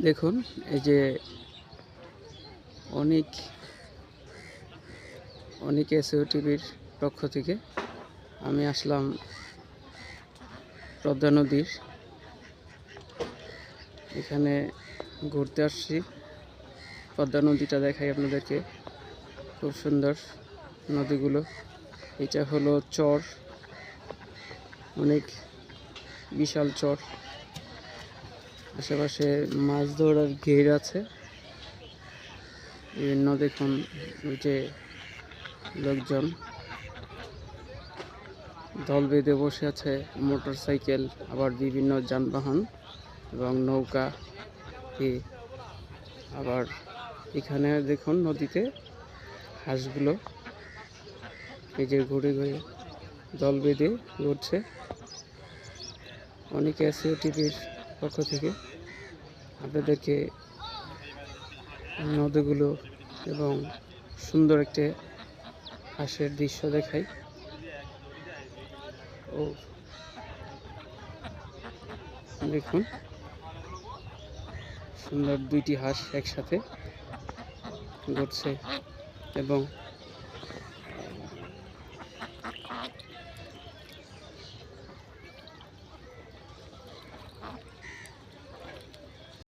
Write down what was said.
দেখুন, এই যে অনেক অনেক এসিও টিভির পক্ষ থেকে আমি আসলাম পদ্মা নদীর। এখানে ঘুরতে আসছি। পদ্মা নদীটা দেখাই আপনাদেরকে। খুব সুন্দর নদীগুলো। এটা হলো চর। অনেক বিশাল চর। আশেপাশে মাছ ধরার ঘের আছে। বিভিন্ন দেখুন ওই যে লোকজন। দল বেঁধে বসে আছে, মোটর সাইকেল, আবার বিভিন্ন যানবাহন এবং নৌকা। আবার এখানে দেখুন নদীতে হাঁসগুলো এই যে ঘুরে ঘুরে দল বেঁধে ঘুরছে। অনেকে আছে টিভির পক্ষ থেকে আপনাদেরকে নদীগুলো এবং সুন্দর একটি হাঁসের দৃশ্য দেখাই। ও। দেখুন। সুন্দর দুইটি হাঁস একসাথে ঘুরছে এবং